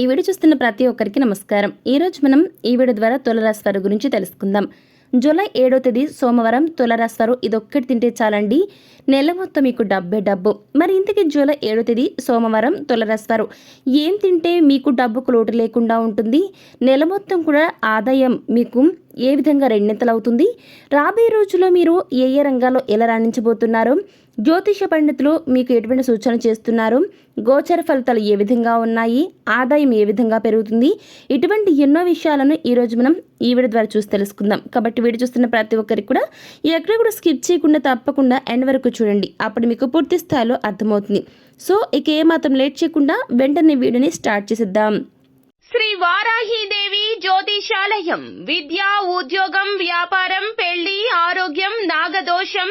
ఈ వీడియో చూస్తున్న ప్రతి ఒక్కరికి నమస్కారం. ఈరోజు మనం ఈ వీడియో ద్వారా తులరాశి వారి గురించి తెలుసుకుందాం. జూలై ఏడో తేదీ సోమవారం తులరాశి వారు ఇదొక్కటి తింటే చాలండి. నెల మొత్తం మీకు డబ్బే డబ్బు. మరి ఇంతకీ జూలై ఏడో తేదీ సోమవారం తులరాశి వారు ఏం తింటే మీకు డబ్బుకు లోటు లేకుండా ఉంటుంది? నెల మొత్తం కూడా ఆదాయం మీకు ఏ విధంగా రెండింతలు అవుతుంది రాబోయే రోజుల్లో మీరు ఏ ఏ రంగాల్లో ఎలా రాణించబోతున్నారు? జ్యోతిష పండితులు మీకు ఎటువంటి సూచన చేస్తున్నారు? గోచర ఫలితాలు ఏ విధంగా ఉన్నాయి? ఆదాయం ఏ విధంగా పెరుగుతుంది? ఇటువంటి ఎన్నో విషయాలను ఈరోజు మనం ఈ వీడియో ద్వారా చూసి తెలుసుకుందాం. కాబట్టి వీడియో చూస్తున్న ప్రతి ఒక్కరికి కూడా ఎక్కడ కూడా స్కిప్ చేయకుండా తప్పకుండా ఎండ్ వరకు చూడండి. అప్పుడు మీకు పూర్తి స్థాయిలో అర్థమవుతుంది. సో ఇక ఏమాత్రం లేట్ చేయకుండా వెంటనే వీడియోని స్టార్ట్ చేసేద్దాం. श्री वाराहीदेवी ज्योतिषालयं विद्या उद्योगं व्यापार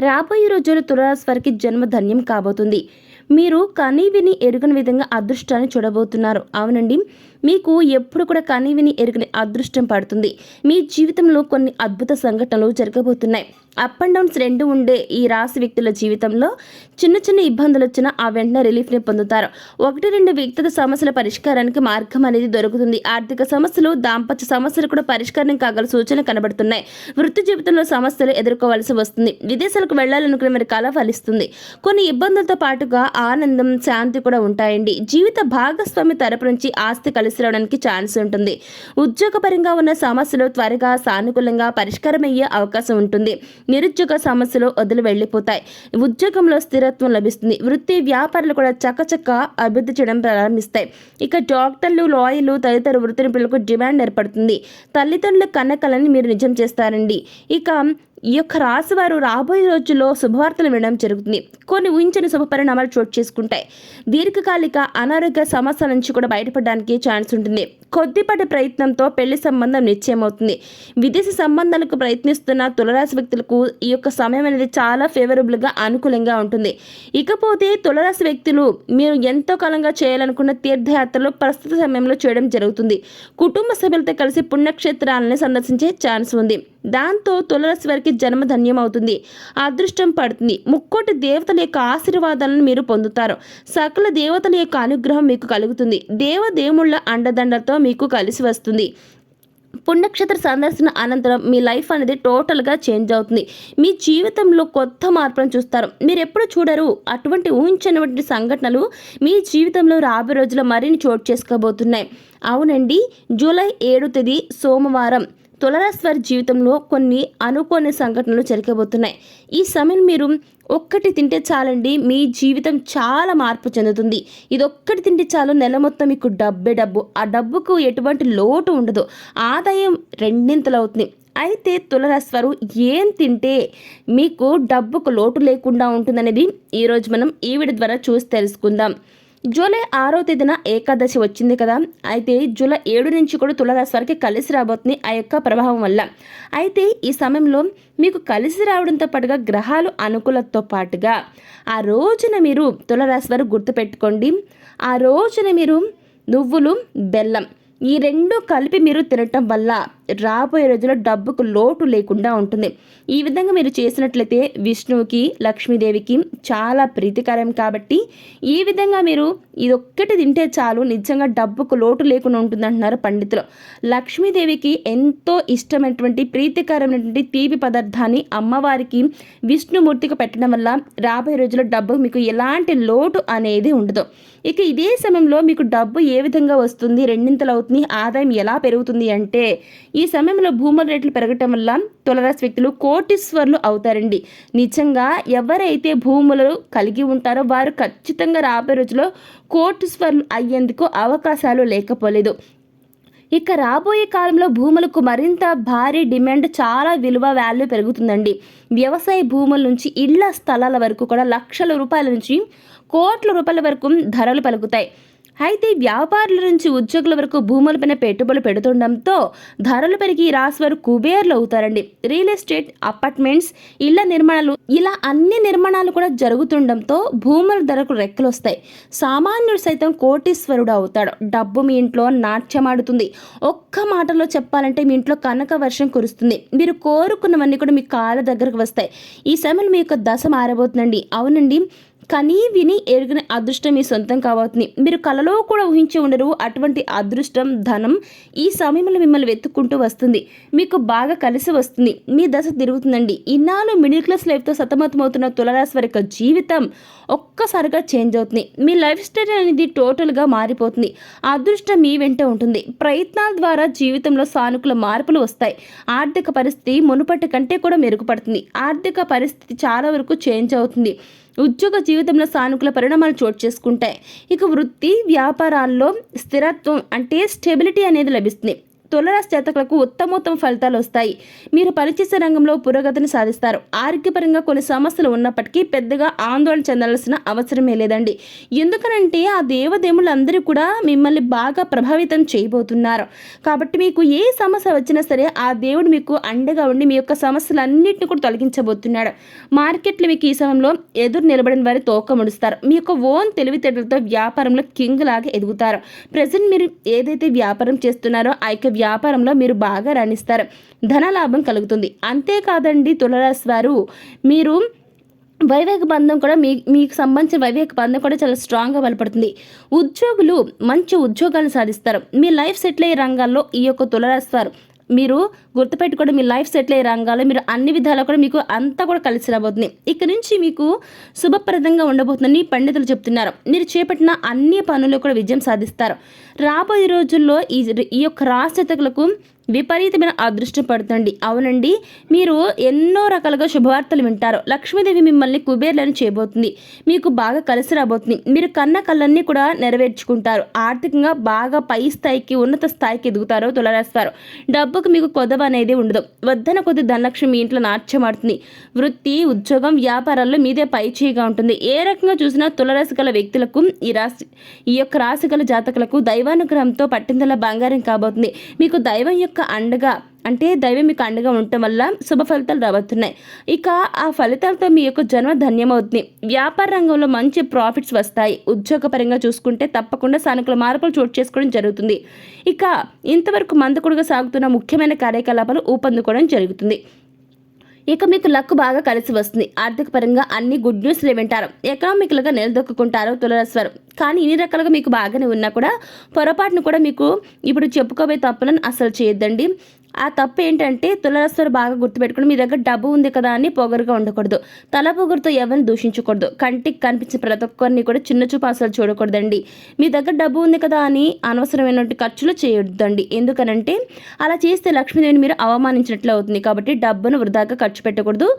రాబోయే రోజులు తులరాశి వారికి జన్మధన్యం కాబోతుంది. మీరు కనీ విని ఎరుగని విధంగా అదృష్టాన్ని చూడబోతున్నారు. అవునండి. మీకు ఎప్పుడు కూడా కనీ విని ఎరుగని అదృష్టం పడుతుంది. మీ జీవితంలో కొన్ని అద్భుత సంఘటనలు జరగబోతున్నాయి. అప్ అండ్ డౌన్స్ రెండు ఉండే ఈ రాశి వ్యక్తుల జీవితంలో చిన్న చిన్న ఇబ్బందులు వచ్చినా ఆ వెంటనే రిలీఫ్ని పొందుతారు. ఒకటి రెండు వ్యక్తిగత సమస్యల పరిష్కారానికి మార్గం అనేది దొరుకుతుంది. ఆర్థిక సమస్యలు దాంపత్య సమస్యలు కూడా పరిష్కారం కాగల సూచనలు కనబడుతున్నాయి. వృత్తి జీవితంలో సమస్యలు ఎదుర్కోవాల్సి వస్తుంది. విదేశాలకు వెళ్ళాలనుకునే మరి కళ ఫలిస్తుంది. కొన్ని ఇబ్బందులతో పాటుగా ఆనందం శాంతి కూడా ఉంటాయండి. జీవిత భాగస్వామి తరపు నుంచి ఆస్తి కలిసి రావడానికి ఛాన్స్ ఉంటుంది. ఉద్యోగపరంగా ఉన్న సమస్యలు త్వరగా సానుకూలంగా పరిష్కారమయ్యే అవకాశం ఉంటుంది. నిరుద్యోగ సమస్యలు వదిలి వెళ్ళిపోతాయి. ఉద్యోగంలో స్థిరత్వం లభిస్తుంది. వృత్తి వ్యాపారాలు కూడా చక్కచక్క అభివృద్ధి చేయడం ప్రారంభిస్తాయి. ఇక డాక్టర్లు లాయర్లు తదితర వృత్తి నిపుణులకు డిమాండ్ ఏర్పడుతుంది. తల్లిదండ్రుల కన్నకలని మీరు నిజం చేస్తారండి. ఇక ఈ యొక్క రాశి వారు రాబోయే రోజుల్లో శుభవార్తలు వినడం జరుగుతుంది. కొన్ని ఊహించని శుభపరిణామాలు చోటు చేసుకుంటాయి. దీర్ఘకాలిక అనారోగ్య సమస్యల నుంచి కూడా బయటపడడానికి ఛాన్స్ ఉంటుంది. కొద్దిపాటి ప్రయత్నంతో పెళ్ళి సంబంధం నిశ్చయమవుతుంది. విదేశీ సంబంధాలకు ప్రయత్నిస్తున్న తులరాశి వ్యక్తులకు ఈ యొక్క సమయం అనేది చాలా ఫేవరబుల్గా అనుకూలంగా ఉంటుంది. ఇకపోతే తులరాశి వ్యక్తులు మీరు ఎంతో కాలంగా చేయాలనుకున్న తీర్థయాత్రలు ప్రస్తుత సమయంలో చేయడం జరుగుతుంది. కుటుంబ సభ్యులతో కలిసి పుణ్యక్షేత్రాలను సందర్శించే ఛాన్స్ ఉంది. దాంతో తులరాశి వారికి జన్మధన్యం అవుతుంది అదృష్టం పడుతుంది. ముక్కోటి దేవతల యొక్క ఆశీర్వాదాలను మీరు పొందుతారు. సకల దేవతల యొక్క అనుగ్రహం మీకు కలుగుతుంది. దేవదేవుళ్ళ అండదండలతో మీకు కలిసి వస్తుంది. పుణ్యక్షేత్ర సందర్శన అనంతరం మీ లైఫ్ అనేది టోటల్గా చేంజ్ అవుతుంది. మీ జీవితంలో కొత్త మార్పులను చూస్తారు. మీరు ఎప్పుడు చూడరు. అటువంటి ఊహించినటువంటి సంఘటనలు మీ జీవితంలో రాబోయే రోజుల్లో మరిన్ని చోటు చేసుకోబోతున్నాయి. అవునండి. జూలై ఏడు తేదీ సోమవారం. తులరాశి వారి జీవితంలో కొన్ని అనుకోని సంఘటనలు జరగబోతున్నాయి ఈ సమయం మీరు ఒక్కటి తింటే చాలండి మీ జీవితం చాలా మార్పు చెందుతుంది. ఇది ఒక్కటి తింటే చాలు నెల మొత్తం మీకు డబ్బే డబ్బు. ఆ డబ్బుకు ఎటువంటి లోటు ఉండదు. ఆదాయం రెండింతలు అవుతుంది. అయితే తులరాశి ఏం తింటే మీకు డబ్బుకు లోటు లేకుండా ఉంటుందనేది ఈరోజు మనం ఈ వీడియో ద్వారా చూసి తెలుసుకుందాం. జూలై ఆరో తేదీన ఏకాదశి వచ్చింది కదా. అయితే జూలై ఏడు నుంచి కూడా తులరాశి వారికి కలిసి రాబోతుంది ఆ యొక్క ప్రభావం వల్ల. అయితే ఈ సమయంలో మీకు కలిసి రావడంతో పాటుగా గ్రహాలు అనుకూలతతో పాటుగా ఆ రోజున మీరు తులరాశి వారు గుర్తుపెట్టుకోండి. ఆ రోజున మీరు నువ్వులు బెల్లం ఈ రెండు కలిపి మీరు తినటం వల్ల రాబోయే రోజుల్లో డబ్బుకు లోటు లేకుండా ఉంటుంది. ఈ విధంగా మీరు చేసినట్లయితే విష్ణువుకి లక్ష్మీదేవికి చాలా ప్రీతికరం కాబట్టి ఈ విధంగా మీరు ఇదొక్కటి తింటే చాలు నిజంగా డబ్బుకు లోటు లేకుండా ఉంటుంది అంటున్నారు పండితులు. లక్ష్మీదేవికి ఎంతో ఇష్టమైనటువంటి ప్రీతికరమైనటువంటి తీపి పదార్థాన్ని అమ్మవారికి విష్ణుమూర్తికి పెట్టడం వల్ల రాబోయే రోజుల్లో డబ్బు మీకు ఎలాంటి లోటు అనేది ఉండదు. ఇక ఇదే సమయంలో మీకు డబ్బు ఏ విధంగా వస్తుంది రెండింతలు అవుతుంది ఆదాయం ఎలా పెరుగుతుంది అంటే ఈ ఈ సమయంలో భూముల రేట్లు పెరగటం వల్ల తులరాశి వ్యక్తులు కోటీశ్వర్లు అవుతారండి. నిజంగా ఎవరైతే భూములు కలిగి ఉంటారో వారు ఖచ్చితంగా రాబోయే రోజుల్లో కోటీశ్వర్లు అయ్యేందుకు అవకాశాలు లేకపోలేదు. ఇక రాబోయే కాలంలో భూములకు మరింత భారీ డిమాండ్ చాలా విలువ వాల్యూ పెరుగుతుందండి. వ్యవసాయ భూముల నుంచి ఇళ్ళ స్థలాల వరకు కూడా లక్షల రూపాయల నుంచి కోట్ల రూపాయల వరకు ధరలు పలుకుతాయి. అయితే వ్యాపారుల నుంచి ఉద్యోగుల వరకు భూములపైన పెట్టుబడులు పెడుతుండడంతో ధరలు పెరిగి ఈ రాశి వారు కుబేర్లు అవుతారండి. రియల్ ఎస్టేట్ అపార్ట్మెంట్స్ ఇళ్ళ నిర్మాణాలు ఇలా అన్ని నిర్మాణాలు కూడా జరుగుతుండటంతో భూముల ధరకు రెక్కలు వస్తాయి. సామాన్యుడు సైతం కోటీశ్వరుడు అవుతాడు. డబ్బు మీ ఇంట్లో నాట్యమాడుతుంది ఒక్క మాటలో చెప్పాలంటే మీ ఇంట్లో కనక వర్షం కురుస్తుంది. మీరు కోరుకున్నవన్నీ కూడా మీ కాళ్ళ దగ్గరకు వస్తాయి. ఈ సమయంలో మీ యొక్క దశ మారబోతుందండి. అవునండి. కనీ విని ఎరిగిన అదృష్టం మీ సొంతం కాబోతుంది. మీరు కలలో కూడా ఊహించి ఉండరు. అటువంటి అదృష్టం ధనం ఈ సమయంలో మిమ్మల్ని వెతుక్కుంటూ వస్తుంది. మీకు బాగా కలిసి వస్తుంది. మీ దశ తిరుగుతుందండి. ఇన్నాళ్ళు మిడిల్ క్లాస్ లైఫ్తో సతమతమవుతున్న తులరాశి వారి యొక్క జీవితం ఒక్కసారిగా చేంజ్ అవుతుంది. మీ లైఫ్ స్టైల్ అనేది టోటల్గా మారిపోతుంది. అదృష్టం మీ వెంట ఉంటుంది. ప్రయత్నాల ద్వారా జీవితంలో సానుకూల మార్పులు వస్తాయి. ఆర్థిక పరిస్థితి మునుపటి కంటే కూడా మెరుగుపడుతుంది. ఆర్థిక పరిస్థితి చాలా వరకు చేంజ్ అవుతుంది. ఉద్యోగ జీవితంలో సానుకూల పరిణామాలు చోటు చేసుకుంటాయి. ఇక వృత్తి వ్యాపారాల్లో స్థిరత్వం అంటే స్టెబిలిటీ అనేది లభిస్తుంది. తులరాశి జాతకులకు ఉత్తమోత్తమ ఫలితాలు వస్తాయి. మీరు పనిచేసే రంగంలో పురోగతిని సాధిస్తారు. ఆరోగ్యపరంగా కొన్ని సమస్యలు ఉన్నప్పటికీ పెద్దగా ఆందోళన చెందాల్సిన అవసరమే లేదండి. ఎందుకనంటే ఆ దేవదేవులందరూ కూడా మిమ్మల్ని బాగా ప్రభావితం చేయబోతున్నారు. కాబట్టి మీకు ఏ సమస్య వచ్చినా సరే ఆ దేవుడు మీకు అండగా ఉండి మీ యొక్క సమస్యలన్నింటినీ కూడా తొలగించబోతున్నాడు. మార్కెట్లు మీకు ఈ సమయంలో ఎదురు నిలబడిన వారి తోక ముడుస్తారు. మీ యొక్క ఓన్ తెలివితేటలతో వ్యాపారంలో కింగ్ లాగా ఎదుగుతారు. ప్రజెంట్ మీరు ఏదైతే వ్యాపారం చేస్తున్నారో ఆ యొక్క వ్యాపారంలో మీరు బాగా రాణిస్తారు. ధనలాభం కలుగుతుంది. అంతేకాదండి తులరాశి వారు మీరు వైవేక బంధం కూడా మీ మీకు సంబంధించిన వైవేక బంధం కూడా చాలా స్ట్రాంగ్గా బలపడుతుంది. ఉద్యోగులు మంచి ఉద్యోగాలు సాధిస్తారు. మీ లైఫ్ సెటిల్ అయ్యే రంగాల్లో ఈ యొక్క తులరాశి వారు మీరు గుర్తుపెట్టుకోవడం మీ లైఫ్ సెటిల్ అయ్యే రంగాల్లో మీరు అన్ని విధాలు కూడా మీకు అంతా కూడా కలిసి రాబోతుంది. ఇక నుంచి మీకు శుభప్రదంగా ఉండబోతుందని పండితులు చెప్తున్నారు. మీరు చేపట్టిన అన్ని పనులు కూడా విజయం సాధిస్తారు. రాబోయే రోజుల్లో ఈ ఈ యొక్క రాష్ట్రతకులకు విపరీతమైన అదృష్టం పడుతుంది అవునండి. మీరు ఎన్నో రకాలుగా శుభవార్తలు వింటారు. లక్ష్మీదేవి మిమ్మల్ని కుబేర్లను చేయబోతుంది. మీకు బాగా కలిసి రాబోతుంది. మీరు కన్న కళ్ళన్నీ కూడా నెరవేర్చుకుంటారు. ఆర్థికంగా బాగా పై స్థాయికి ఉన్నత స్థాయికి ఎదుగుతారు తులరాస్తారు డబ్బుకు మీకు కొదవ అనేది ఉండదు. వద్దన కొద్ది ధనలక్ష్మి మీ ఇంట్లో నాట్యమాడుతుంది వృత్తి ఉద్యోగం వ్యాపారాల్లో మీదే పై చేయిగా ఉంటుంది. ఏ రకంగా చూసినా తులరాశి గల వ్యక్తులకు ఈ రాశి ఈ యొక్క రాశి గల జాతకులకు దైవానుగ్రహంతో పట్టిందల బంగారం కాబోతుంది. మీకు దైవం యొక్క అండగా అంటే దైవం మీకు అండగా ఉండటం వల్ల శుభ ఫలితాలు రాబోతున్నాయి. ఇక ఆ ఫలితాలతో మీ యొక్క జన్మ ధన్యమవుతుంది. వ్యాపార రంగంలో మంచి ప్రాఫిట్స్ వస్తాయి. ఉద్యోగపరంగా చూసుకుంటే తప్పకుండా సానుకూల మార్పులు చోటు చేసుకోవడం జరుగుతుంది. ఇక ఇంతవరకు మందకుడుగా సాగుతున్న ముఖ్యమైన కార్యకలాపాలు ఊపందుకోవడం జరుగుతుంది. ఇక మీకు లక్ బాగా కలిసి వస్తుంది. ఆర్థిక పరంగా అన్ని గుడ్ న్యూస్లే వింటారు. ఎకనామికల్గా నిలదొక్కుంటారు తులరస్వరం కానీ ఇన్ని రకాలుగా మీకు బాగానే ఉన్నా కూడా పొరపాటును కూడా మీకు ఇప్పుడు చెప్పుకోబోయే తప్పులను అసలు చేయొద్దండి. ఆ తప్పు ఏంటంటే తులరాశివారు బాగా గుర్తుపెట్టుకుని మీ దగ్గర డబ్బు ఉంది కదా అని పొగరుగా ఉండకూడదు. తల పొగరుతో ఎవరిని దూషించకూడదు. కంటికి కనిపించే ప్రతి ఒక్కరిని కూడా చిన్న చూపు అసలు చూడకూడదండి. మీ దగ్గర డబ్బు ఉంది కదా అని అనవసరమైనటువంటి ఖర్చులు చేయొద్దండి. ఎందుకనంటే అలా చేస్తే లక్ష్మీదేవిని మీరు అవమానించినట్లు అవుతుంది. కాబట్టి డబ్బును వృధాగా ఖర్చు పెట్టకూడదు.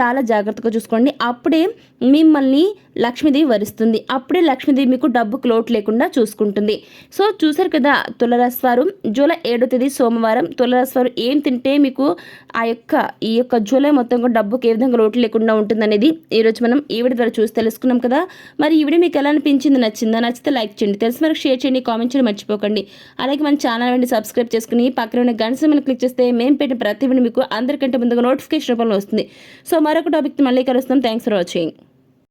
చాలా జాగ్రత్తగా చూసుకోండి. అప్పుడే మిమ్మల్ని లక్ష్మీదేవి వరిస్తుంది. అప్పుడే లక్ష్మీదేవి మీకు డబ్బుకు లోటు లేకుండా చూసుకుంటుంది. సో చూసారు కదా తులరాశి వారు? జూలై ఏడో తేదీ సోమవారం తులరాశి వారు ఏం తింటే మీకు ఆ యొక్క ఈ యొక్క జూలై మొత్తం కూడా డబ్బుకి ఏ విధంగా లోటు లేకుండా ఉంటుందనేది ఈరోజు మనం ఈ ద్వారా చూసి తెలుసుకున్నాం కదా. మరి ఈవిడ మీకు ఎలా అనిపించింది? నచ్చిందా? నచ్చితే లైక్ చేయండి. తెలిసి వరకు షేర్ చేయండి. కామెంట్ చేయండి మర్చిపోకండి. అలాగే మన ఛానల్ వెండి సబ్స్క్రైబ్ చేసుకుని పక్కన ఉన్న గంట సింబల్ క్లిక్ చేస్తే మేము పెట్టిన ప్రతి వీడియో మీకు అందరికంటే ముందుగా నోటిఫికేషన్ రూపంలో వస్తుంది. సో మరొక టాపిక్ మళ్ళీ కలుస్తాం. Thanks for watching